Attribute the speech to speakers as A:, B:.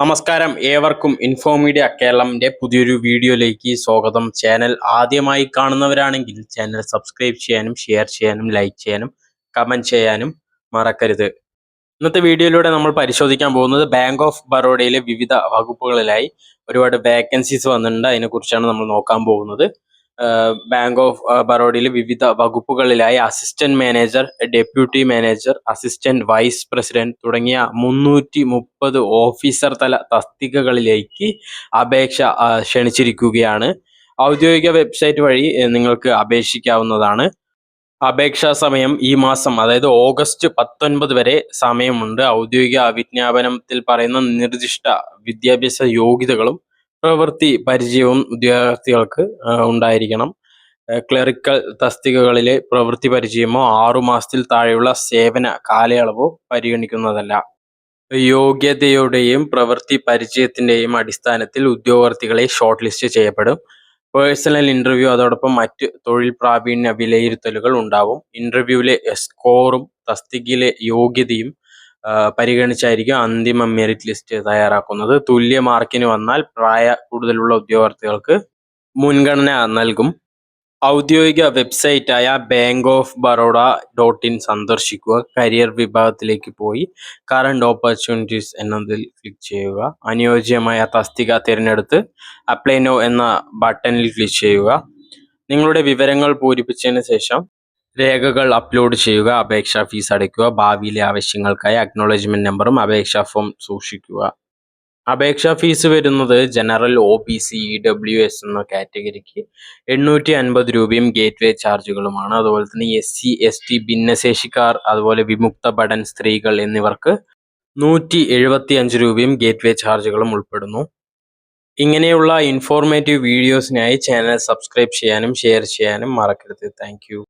A: നമസ്കാരം. ഏവർക്കും ഇൻഫോമീഡിയ കേരളത്തിന്റെ പുതിയൊരു വീഡിയോയിലേക്ക് സ്വാഗതം. ചാനൽ ആദ്യമായി കാണുന്നവരാണെങ്കിൽ ചാനൽ സബ്സ്ക്രൈബ് ചെയ്യാനും ഷെയർ ചെയ്യാനും ലൈക്ക് ചെയ്യാനും കമന്റ് ചെയ്യാനും മറക്കരുത്. ഇന്നത്തെ വീഡിയോയിലൂടെ നമ്മൾ പരിശോധിക്കാൻ പോകുന്നത് ബാങ്ക് ഓഫ് ബറോഡയിലെ വിവിധ വകുപ്പുകളിലായി ഒരുപാട് വേക്കൻസീസ് വന്നിട്ടുണ്ട്. അതിനെക്കുറിച്ചാണ് നമ്മൾ നോക്കാൻ പോകുന്നത്. ബാങ്ക് ഓഫ് ബറോഡയിലെ വിവിധ വകുപ്പുകളിലായി assistant manager deputy manager assistant vice president തുടങ്ങിയ മുന്നൂറ്റി മുപ്പത് ഓഫീസർ തല തസ്തികകളിലേക്ക് അപേക്ഷ ക്ഷണിച്ചിരിക്കുകയാണ്. ഔദ്യോഗിക വെബ്സൈറ്റ് വഴി നിങ്ങൾക്ക് അപേക്ഷിക്കാവുന്നതാണ്. അപേക്ഷാ സമയം ഈ മാസം അതായത് ഓഗസ്റ്റ് പത്തൊൻപത് വരെ സമയമുണ്ട്. ഔദ്യോഗിക വിജ്ഞാപനത്തിൽ പറയുന്ന നിർദ്ദിഷ്ട വിദ്യാഭ്യാസ യോഗ്യതകളും പ്രവൃത്തി പരിചയവും ഉദ്യോഗാർത്ഥികൾക്ക് ഉണ്ടായിരിക്കണം. ക്ലറിക്കൽ തസ്തികകളിലെ പ്രവൃത്തി പരിചയമോ ആറു മാസത്തിൽ താഴെയുള്ള സേവന കാലയളവോ പരിഗണിക്കുന്നതല്ല. യോഗ്യതയുടെയും പ്രവൃത്തി പരിചയത്തിന്റെയും അടിസ്ഥാനത്തിൽ ഉദ്യോഗാർത്ഥികളെ ഷോർട്ട് ലിസ്റ്റ് ചെയ്യപ്പെടും. പേഴ്സണൽ ഇന്റർവ്യൂ അതോടൊപ്പം മറ്റ് തൊഴിൽ പ്രാവീണ്യ വിലയിരുത്തലുകൾ ഉണ്ടാവും. ഇന്റർവ്യൂവിലെ സ്കോറും തസ്തികയിലെ യോഗ്യതയും പരിഗണിച്ചായിരിക്കും അന്തിമ മെറിറ്റ് ലിസ്റ്റ് തയ്യാറാക്കുന്നത്. തുല്യ മാർക്കിന് വന്നാൽ പ്രായ കൂടുതലുള്ള ഉദ്യോഗാർത്ഥികൾക്ക് മുൻഗണന നൽകും. ഔദ്യോഗിക വെബ്സൈറ്റായ bank of Baroda dot in സന്ദർശിക്കുക. കരിയർ വിഭാഗത്തിലേക്ക് പോയി. കറണ്ട് ഓപ്പർച്യൂണിറ്റീസ് എന്നതിൽ ക്ലിക്ക് ചെയ്യുക. അനുയോജ്യമായ തസ്തിക തിരഞ്ഞെടുത്ത് അപ്ലൈ നോ എന്ന ബട്ടണിൽ ക്ലിക്ക് ചെയ്യുക. നിങ്ങളുടെ വിവരങ്ങൾ പൂരിപ്പിച്ചതിന് ശേഷം രേഖകൾ അപ്ലോഡ് ചെയ്യുക അപേക്ഷാ ഫീസ് അടയ്ക്കുക ഭാവിയിലെ ആവശ്യങ്ങൾക്കായി അക്നോളജ്മെന്റ് നമ്പറും അപേക്ഷാ ഫോം സൂക്ഷിക്കുക. അപേക്ഷാ ഫീസ് വരുന്നത് general O B C E W S എന്ന കാറ്റഗറിക്ക് എണ്ണൂറ്റി അൻപത് രൂപയും ഗേറ്റ് വേ ചാർജുകളുമാണ് അതുപോലെ തന്നെ എസ് സി എസ് ടി ഭിന്നശേഷിക്കാർ അതുപോലെ വിമുക്ത ഭടൻ സ്ത്രീകൾ എന്നിവർക്ക് നൂറ്റി എഴുപത്തി അഞ്ച് രൂപയും ഗേറ്റ് വേ ചാർജുകളും ഉൾപ്പെടുന്നു. ഇങ്ങനെയുള്ള ഇൻഫോർമേറ്റീവ് വീഡിയോസിനായി ചാനൽ സബ്സ്ക്രൈബ് ചെയ്യാനും ഷെയർ ചെയ്യാനും മറക്കരുത്. താങ്ക്